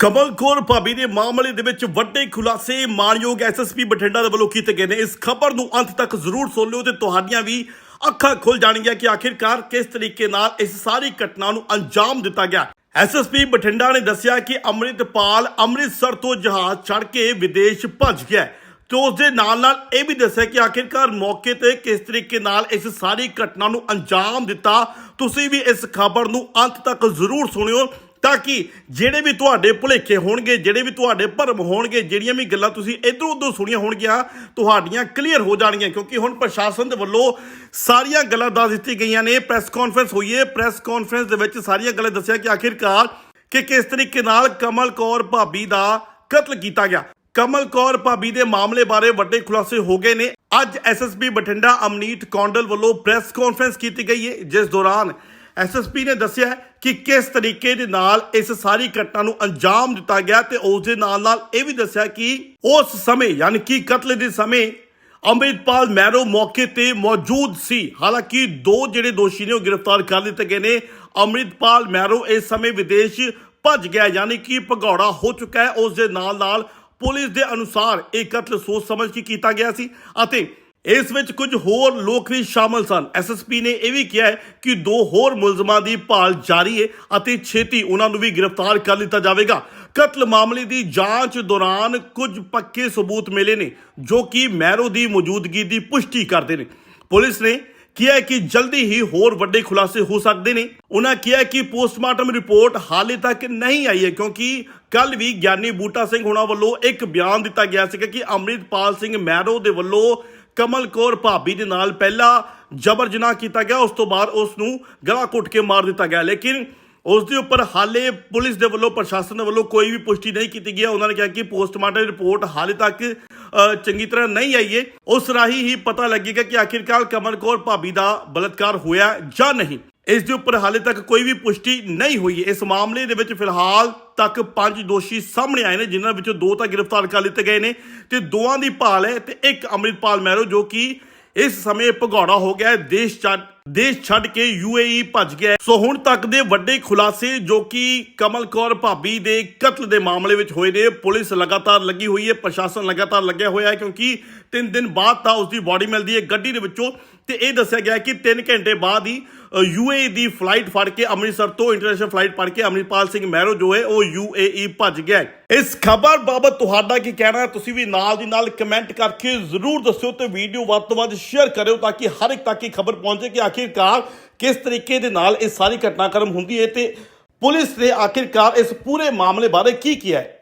ਕਮਲ ਕੌਰ ਭਾਬੀ ਦੇ ਮਾਮਲੇ ਦੇ ਵਿੱਚ ਵੱਡੇ ਖੁਲਾਸੇ ਮਾਨਯੋਗ ਐਸਐਸਪੀ ਬਠਿੰਡਾ ਦੇ ਵੱਲੋਂ ਕੀਤੇ ਗਏ ਨੇ। ਇਸ ਖਬਰ ਨੂੰ ਅੰਤ ਤੱਕ ਜ਼ਰੂਰ ਸੁਣ ਲਿਓ ਤੇ ਤੁਹਾਡੀਆਂ ਵੀ ਅੱਖਾਂ ਖੁੱਲ ਜਾਣਗੀਆਂ ਕਿ ਆਖਿਰਕਾਰ ਕਿਸ ਤਰੀਕੇ ਨਾਲ ਇਸ ਸਾਰੀ ਘਟਨਾ ਨੂੰ ਅੰਜਾਮ ਦਿੱਤਾ ਗਿਆ। ਐਸਐਸਪੀ ਬਠਿੰਡਾ ਨੇ ਦੱਸਿਆ ਕਿ ਅੰਮ੍ਰਿਤਪਾਲ ਅੰਮ੍ਰਿਤਸਰ ਤੋਂ ਜਹਾਜ਼ ਚੜ੍ਹ ਕੇ ਵਿਦੇਸ਼ ਭੱਜ ਗਿਆ ਤੇ ਉਸ ਦੇ ਨਾਲ ਨਾਲ ਇਹ ਵੀ ਦੱਸਿਆ ਕਿ ਆਖਿਰਕਾਰ ਮੌਕੇ ਤੇ ਕਿਸ ਤਰੀਕੇ ਨਾਲ ਇਸ ਸਾਰੀ ਘਟਨਾ ਨੂੰ ਅੰਜਾਮ ਦਿੱਤਾ, ਤੁਸੀਂ ਵੀ ਇਸ ਖਬਰ ਨੂੰ ਅੰਤ ਤੱਕ ਜ਼ਰੂਰ ਸੁਣਿਓ। ਤਾਂ ਕਿ ਜਿਹੜੇ ਵੀ ਤੁਹਾਡੇ ਭੁਲੇਖੇ ਹੋਣਗੇ, ਜਿਹੜੇ ਵੀ ਤੁਹਾਡੇ ਭਰਮ ਹੋਣਗੇ, ਜਿਹੜੀਆਂ ਵੀ ਗੱਲਾਂ ਤੁਸੀਂ ਇਧਰੋਂ ਉਧਰੋਂ ਸੁਣੀਆਂ ਹੋਣਗੀਆਂ, ਤੁਹਾਡੀਆਂ ਕਲੀਅਰ ਹੋ ਜਾਣਗੀਆਂ। ਕਿਉਂਕਿ ਹੁਣ ਪ੍ਰਸ਼ਾਸਨ ਦੇ ਵੱਲੋਂ ਸਾਰੀਆਂ ਗੱਲਾਂ ਦੱਸ ਦਿੱਤੀਆਂ ਗਈਆਂ ਨੇ। ਪ੍ਰੈਸ ਕਾਨਫਰੰਸ ਹੋਈ ਹੈ ਪ੍ਰੈਸ ਕਾਨਫਰੰਸ ਦੇ ਵਿੱਚ ਸਾਰੀਆਂ ਗੱਲਾਂ ਦੱਸਿਆ ਕਿ ਆਖਿਰਕਾਰ ਕਿ ਕਿਸ ਤਰੀਕੇ ਨਾਲ ਕਮਲ ਕੌਰ ਭਾਬੀ ਦਾ ਕਤਲ ਕੀਤਾ ਗਿਆ। ਕਮਲ ਕੌਰ ਭਾਬੀ ਦੇ ਮਾਮਲੇ ਬਾਰੇ ਵੱਡੇ ਖੁਲਾਸੇ ਹੋ ਗਏ ਨੇ। ਅੱਜ ਐਸਐਸਪੀ ਬਠਿੰਡਾ ਅਮਨੀਤ ਕੌਂਡਲ ਵੱਲੋਂ ਪ੍ਰੈਸ ਕਾਨਫਰੰਸ ਕੀਤੀ ਗਈ ਹੈ। ਜਿਸ ਦੌਰਾਨ ਐਸਐਸਪੀ ਨੇ ਦੱਸਿਆ ਕਿ ਕਿਸ ਤਰੀਕੇ ਦੇ ਨਾਲ ਇਸ ਸਾਰੀ ਘਟਨਾ ਨੂੰ ਅੰਜਾਮ ਦਿੱਤਾ ਗਿਆ ਤੇ ਉਸ ਦੇ ਨਾਲ ਨਾਲ ਇਹ ਵੀ ਦੱਸਿਆ ਕਿ ਉਸ ਸਮੇਂ, ਯਾਨੀ ਕਿ ਕਤਲ ਦੇ ਸਮੇਂ, ਅੰਮ੍ਰਿਤਪਾਲ ਮੈਰੋ ਮੌਕੇ ਤੇ ਮੌਜੂਦ ਸੀ। ਹਾਲਾਂਕਿ ਦੋ ਜਿਹੜੇ ਦੋਸ਼ੀ ਨੇ ਉਹ ਗ੍ਰਿਫਤਾਰ ਕਰ ਲਿੱਤੇ ਗਏ ਨੇ। ਅੰਮ੍ਰਿਤਪਾਲ ਮੈਰੋ ਇਸ ਸਮੇਂ ਵਿਦੇਸ਼ ਭੱਜ ਗਿਆ, ਯਾਨੀ ਕਿ ਭਗੌੜਾ ਹੋ ਚੁੱਕਾ ਹੈ। ਉਸ ਦੇ ਨਾਲ ਨਾਲ ਪੁਲਿਸ ਦੇ ਅਨੁਸਾਰ ਇਹ ਕਤਲ ਸੋਚ ਸਮਝ ਕੇ ਕੀਤਾ ਗਿਆ ਸੀ ਅਤੇ ਇਸ ਵਿੱਚ ਕੁਝ ਹੋਰ ਲੋਕ ਵੀ ਸ਼ਾਮਲ ਸਨ। ਐਸਐਸਪੀ ਨੇ ਇਹ ਵੀ ਕਿਹਾ ਹੈ ਕਿ ਦੋ ਹੋਰ ਮੁਲਜ਼ਮਾਂ ਦੀ ਭਾਲ ਜਾਰੀ ਹੈ ਅਤੇ ਛੇਤੀ ਉਹਨਾਂ ਨੂੰ ਵੀ ਗ੍ਰਿਫਤਾਰ ਕਰ ਲਿੱਤਾ ਜਾਵੇਗਾ। ਕਤਲ ਮਾਮਲੇ ਦੀ ਜਾਂਚ ਦੌਰਾਨ ਕੁਝ ਪੱਕੇ ਸਬੂਤ ਮਿਲੇ ਨੇ, ਜੋ ਕਿ ਮੈਰੋ ਦੀ ਮੌਜੂਦਗੀ ਦੀ ਪੁਸ਼ਟੀ ਕਰਦੇ ਨੇ। ਪੁਲਿਸ ਨੇ ਕਿਹਾ ਕਿ ਜਲਦੀ ਹੀ ਹੋਰ ਵੱਡੇ ਖੁਲਾਸੇ ਹੋ ਸਕਦੇ ਨੇ। ਉਹਨਾਂ ਕਿਹਾ ਕਿ ਪੋਸਟਮਾਰਟਮ ਰਿਪੋਰਟ ਹਾਲੇ ਤੱਕ ਨਹੀਂ ਆਈ ਹੈ, ਕਿਉਂਕਿ ਕੱਲ ਵੀ ਗਿਆਨੀ ਬੂਟਾ ਸਿੰਘ ਹੋਣਾ ਵੱਲੋਂ ਇੱਕ ਬਿਆਨ ਦਿੱਤਾ ਗਿਆ ਸੀਗਾ ਕਿ ਅੰਮ੍ਰਿਤਪਾਲ ਸਿੰਘ ਮੈਰੋ ਦੇ ਵੱਲੋਂ ਕਮਲ ਕੌਰ ਭਾਬੀ ਦੇ ਨਾਲ ਪਹਿਲਾ ਜਬਰ ਜਨਾਹ ਕੀਤਾ ਗਿਆ। ਉਸ ਤੋਂ ਬਾਅਦ ਉਸ ਨੂੰ ਗਲਾ ਘੁੱਟ ਕੇ ਮਾਰ ਦਿੱਤਾ ਗਿਆ। ਲੇਕਿਨ ਉਸ ਦੇ ਉੱਪਰ ਹਾਲੇ ਪੁਲਿਸ ਦੇ ਵੱਲੋਂ, ਪ੍ਰਸ਼ਾਸਨ ਦੇ ਵੱਲੋਂ ਕੋਈ ਵੀ ਪੁਸ਼ਟੀ ਨਹੀਂ ਕੀਤੀ ਗਈ ਉਹਨਾਂ ਨੇ ਕਿਹਾ ਕਿ ਪੋਸਟਮਾਰਟਮ ਰਿਪੋਰਟ ਹਾਲੇ ਤੱਕ ਚੰਗੀ ਤਰ੍ਹਾਂ ਨਹੀਂ ਆਈ ਹੈ। ਉਸ ਰਾਹੀਂ ਹੀ ਪਤਾ ਲੱਗੇਗਾ ਕਿ ਆਖਿਰਕਾਰ ਕਮਲ ਕੌਰ ਭਾਬੀ ਦਾ ਬਲਾਤਕਾਰ ਹੋਇਆ ਜਾਂ ਨਹੀਂ। ਇਸ ਦੇ ਉੱਪਰ ਹਾਲੇ ਤੱਕ ਕੋਈ ਵੀ ਪੁਸ਼ਟੀ ਨਹੀਂ ਹੋਈ ਇਸ ਮਾਮਲੇ ਦੇ ਵਿੱਚ ਫਿਲਹਾਲ ਤੱਕ ਪੰਜ ਦੋਸ਼ੀ ਸਾਹਮਣੇ ਆਏ ਨੇ, ਜਿਨ੍ਹਾਂ ਵਿੱਚੋਂ ਦੋ ਤਾਂ ਗ੍ਰਿਫਤਾਰ ਕਰ ਲਿੱਤੇ ਗਏ ਨੇ ਤੇ ਦੋਵਾਂ ਦੀ ਭਾਲ ਹੈ ਤੇ ਇੱਕ ਅੰਮ੍ਰਿਤਪਾਲ ਮਹਿਰੋ ਜੋ ਕਿ ਇਸ ਸਮੇਂ ਭਗੌੜਾ ਹੋ ਗਿਆ ਹੈ, ਦੇਸ਼ ਛੱਡ ਦੇਸ਼ ਛੱਡ ਕੇ ਯੂਏਈ ਭੱਜ ਗਿਆ ਸੋ ਹੁਣ ਤੱਕ ਦੇ ਵੱਡੇ ਖੁਲਾਸੇ ਜੋ ਕਿ ਕਮਲ ਕੌਰ ਭਾਬੀ ਦੇ ਕਤਲ ਦੇ ਮਾਮਲੇ ਵਿੱਚ ਹੋਏ ਨੇ, ਪੁਲਿਸ ਲਗਾਤਾਰ ਲੱਗੀ ਹੋਈ ਹੈ, ਪ੍ਰਸ਼ਾਸਨ ਲਗਾਤਾਰ ਲੱਗਿਆ ਹੋਇਆ ਹੈ ਕਿਉਂਕਿ 3 ਦਿਨ ਬਾਅਦ ਤਾਂ ਉਸ ਦੀ ਬਾਡੀ ਮਿਲਦੀ ਹੈ। ਗੱਡੀ ਦੇ ਵਿੱਚੋਂ ਤੇ ਇਹ ਦੱਸਿਆ ਗਿਆ ਕਿ 3 ਘੰਟੇ ਬਾਅਦ ਹੀ ਯੂਏਈ ਦੀ ਫਲਾਈਟ ਫੜ ਕੇ ਅੰਮ੍ਰਿਤਸਰ ਤੋਂ ਇੰਟਰਨੈਸ਼ਨਲ ਫਲਾਈਟ ਫੜ ਕੇ ਅੰਮ੍ਰਿਤਪਾਲ ਸਿੰਘ ਮਹਿਰੋ ਜੋ ਹੈ, ਉਹ ਯੂਏਈ ਭੱਜ ਗਿਆ ਇਸ ਖਬਰ ਬਾਬਤ ਤੁਹਾਡਾ ਕੀ ਕਹਿਣਾ ਹੈ? ਤੁਸੀਂ ਵੀ ਨਾਲ ਦੀ ਨਾਲ ਕਮੈਂਟ ਕਰਕੇ ਜ਼ਰੂਰ ਦੱਸਿਓ ਤੇ ਵੀਡੀਓ ਵੱਧ ਤੋਂ ਵੱਧ ਸ਼ੇਅਰ ਕਰਿਓ ਤਾਂ ਕਿ ਹਰ ਇੱਕ ਤੱਕ ਇਹ ਖਬਰ ਪਹੁੰਚੇ ਕਿ ਆਖਿਰਕਾਰ ਕਿਸ ਤਰੀਕੇ ਦੇ ਨਾਲ ਇਹ ਸਾਰੀ ਘਟਨਾਕ੍ਰਮ ਹੁੰਦੀ ਹੈ ਤੇ ਪੁਲਿਸ ਨੇ ਆਖਿਰਕਾਰ ਇਸ ਪੂਰੇ ਮਾਮਲੇ ਬਾਰੇ ਕੀ ਕੀਤਾ ਹੈ?